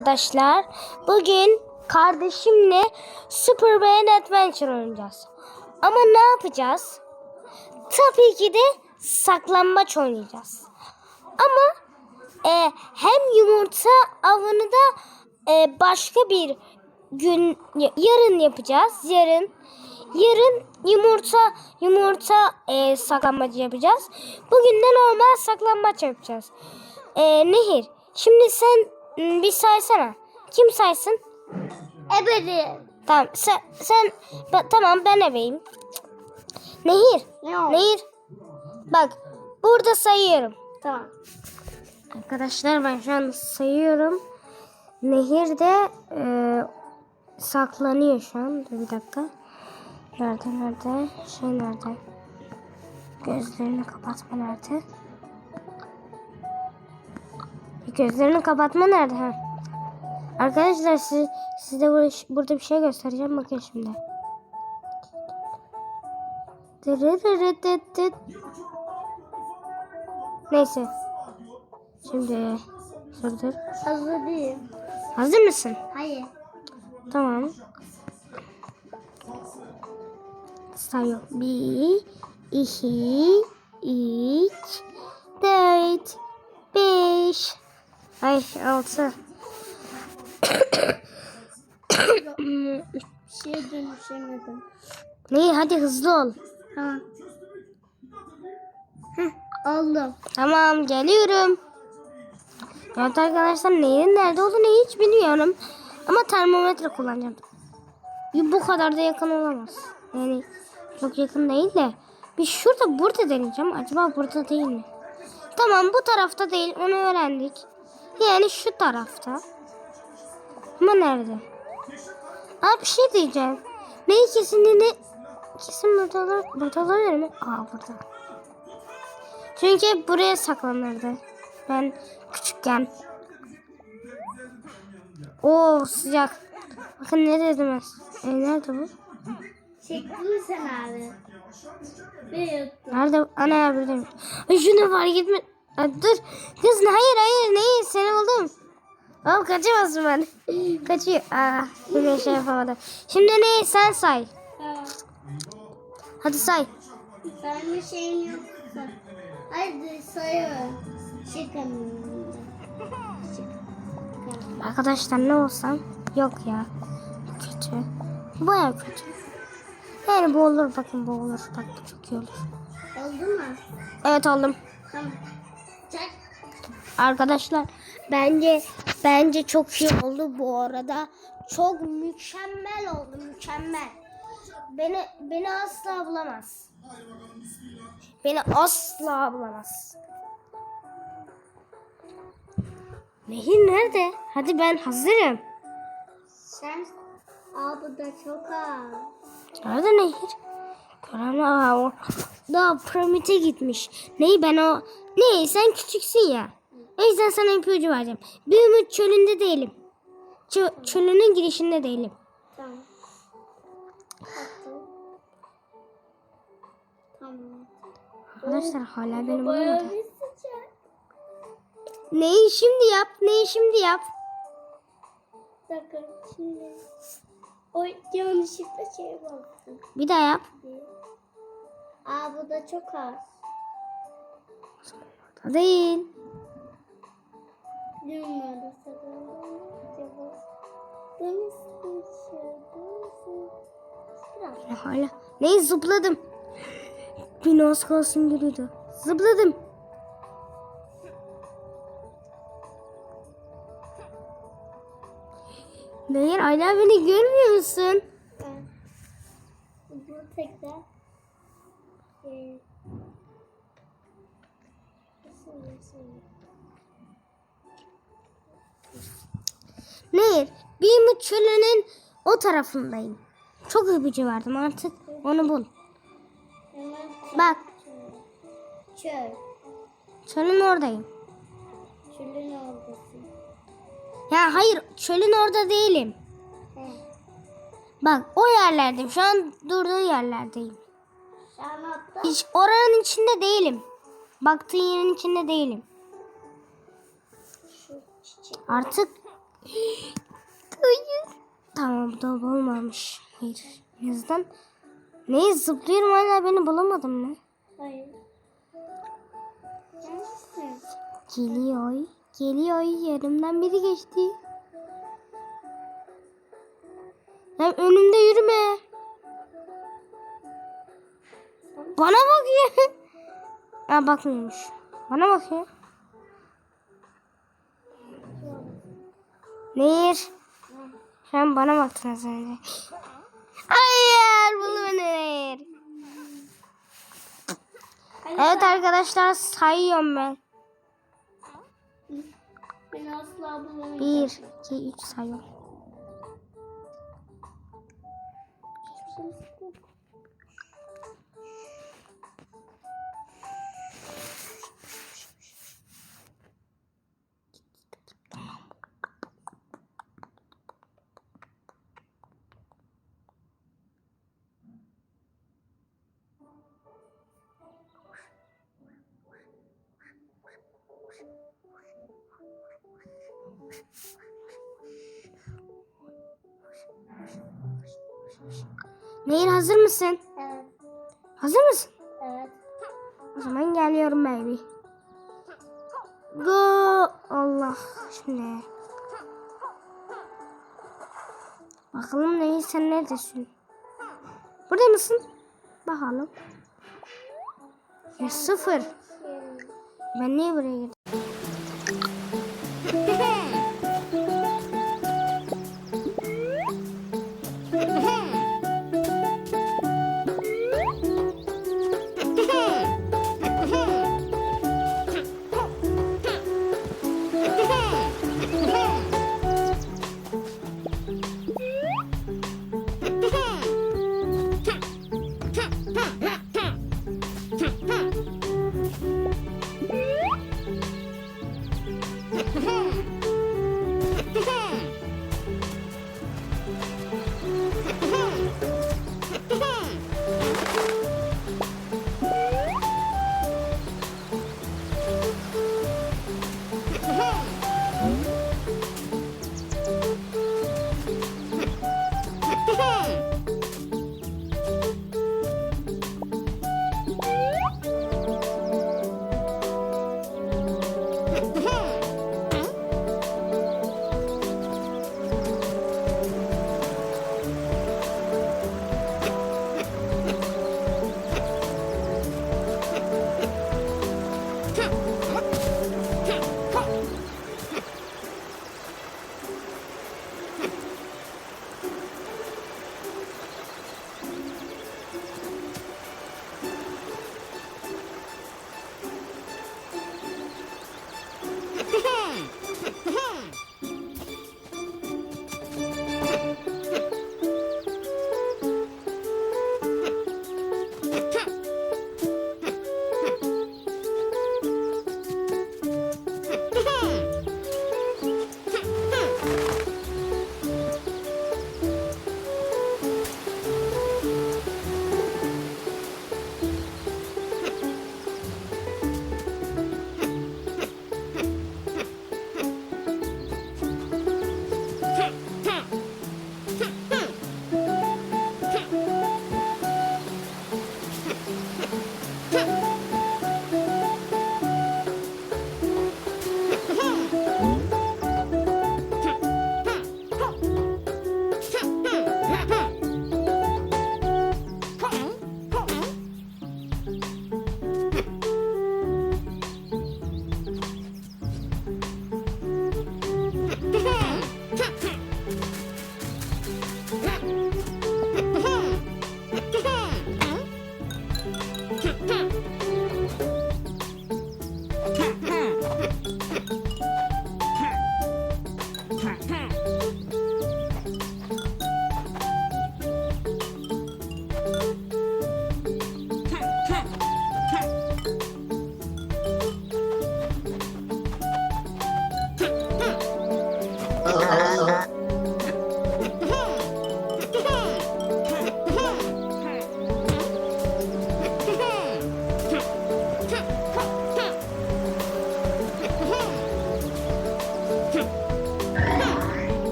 Arkadaşlar bugün kardeşimle Super Brain Adventure oynayacağız. Ama ne yapacağız? Tabii ki de saklambaç oynayacağız. Ama e, hem yumurta avını da e, başka bir gün yarın yapacağız. Yarın yarın yumurta yumurta e, saklambaç yapacağız. Bugün de normal saklambaç yapacağız. E, Nehir şimdi sen bir saysana. Kim saysın? Ebedi. Tamam sen, sen ba- tamam ben ebeyim. Nehir. Ne? Nehir. Bak burada sayıyorum. Tamam. Arkadaşlar ben şu an sayıyorum. Nehir de e, saklanıyor şu an. Dur bir dakika. Nerede nerede? Şey nerede? Gözlerini kapatma nerede? Gözlerini kapatma nerede? Ha. Arkadaşlar siz, size burada, burada bir şey göstereceğim. Bakın şimdi. Neyse. Şimdi dur dur. Hazır değilim. Hazır mısın? Hayır. Tamam. Sayıyorum. Bir, iki, üç, dört, beş, ay altı. Bir şeye dönüşemedim. Neyi? Hadi hızlı ol. Tamam. Heh, aldım. Tamam geliyorum. Evet arkadaşlar neyin nerede olduğunu hiç bilmiyorum. Ama termometre kullanacağım. Bu kadar da yakın olamaz. Yani çok yakın değil de. Bir şurada burada deneyeceğim. Acaba burada değil mi? Tamam bu tarafta değil. Onu öğrendik. Yani şu tarafta. Ama nerede? Aa bir şey diyeceğim. Ne ikisini ne kesin burada olur, burada olabilir mi? Aa burada. Çünkü hep buraya saklanırdı. Ben küçükken. Oo sıcak. Bakın ne dedim ben. E, nerede bu? Çektin sen abi? Nerede? Ana buradaymış. Ay şunu var gitme. Aa, dur. Kız hayır hayır neyi seni buldum. Oğlum kaçamazsın ben. Kaçıyor. Aa, yine şey yapamadım. Şimdi neyi sen say. Tamam. Hadi say. Ben bir şeyim yoksa. Hadi sayıyorum. Çıkın. Arkadaşlar ne olsam yok ya. Kötü. Baya kötü. Yani bu olur bakın bu olur. Bak bu çok iyi olur. Oldu mu? Evet oldum. Tamam. Arkadaşlar bence bence çok iyi oldu bu arada. Çok mükemmel oldu mükemmel. Beni beni asla bulamaz. Beni asla bulamaz. Nehir nerede? Hadi ben hazırım. Sen Aa bu da çok az. Nerede Nehir? Aa, o daha piramite gitmiş. Neyi ben o... Neyi sen küçüksün ya. O yüzden sana ipucu vereceğim. Bir ümit çölünde değilim. Çö- çölünün girişinde değilim. Tamam. Arkadaşlar hala beni Bayağı bulamadı. bir sıcak. Neyi şimdi yap? Neyi şimdi yap? Bir dakika şimdi. O yanlışlıkla şey bastım. Bir daha yap. Aa bu da çok az. Değil. Biraz. Hala. Neyi zıpladım. Bir az kalsın geliyordu. Zıpladım. Nehir hala beni görmüyor musun? Ben. Bu tekrar. Ee? Nehir, bir çölünün o tarafındayım. Çok ipucu verdim artık onu bul. Bak çöl. çölün oradayım. Çölün oradasın. Ya hayır çölün orada değilim. He. Bak o yerlerdeyim. Şu an durduğun yerlerdeyim. Hiç oranın içinde değilim. Baktığın yerin içinde değilim. Artık Hayır. Tamam da olmamış. Hayır. Yüzden. Neyi zıplıyorum hala beni bulamadın mı? Hayır. Geliyor. Geliyor. Yerimden biri geçti. Ya önümde yürüme. Bana bakıyor. Ya bakmıyormuş. Bana bakıyor. Nehir. An bana baktın az önce. Hayır beni Nehir. Evet arkadaşlar sayıyorum ben. Bir, iki, üç sayıyorum. Nehir hazır mısın? Evet. Hazır mısın? Evet. O zaman geliyorum baby. Go. Allah. Şimdi. Bakalım Nehir sen neredesin? Burada mısın? Bakalım. Ya sıfır. Ben niye buraya girdim?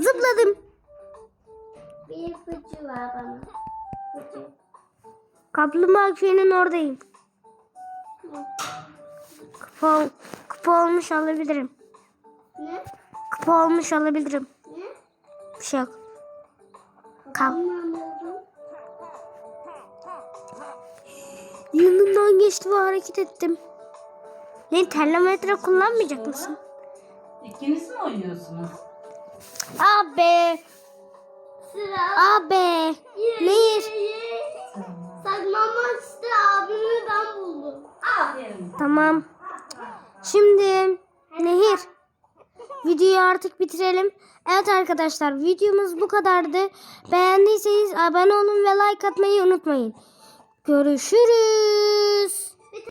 Zıpladım. Bir ipucu var bana. Fıcı. Kaplumbağa köyünün oradayım. Kupa, kupa olmuş alabilirim. Ne? Kupa olmuş alabilirim. Ne? Bir şey yok. Kap. Geçti ve hareket ettim. Ne termometre kullanmayacak mısın? İkiniz mi oynuyorsunuz? Abi. Sıra. Abi. Nehir. Saklanmak işte abimi ben buldum. Aferin. Tamam. Şimdi Nehir. Videoyu artık bitirelim. Evet arkadaşlar videomuz bu kadardı. Beğendiyseniz abone olun ve like atmayı unutmayın. Görüşürüz.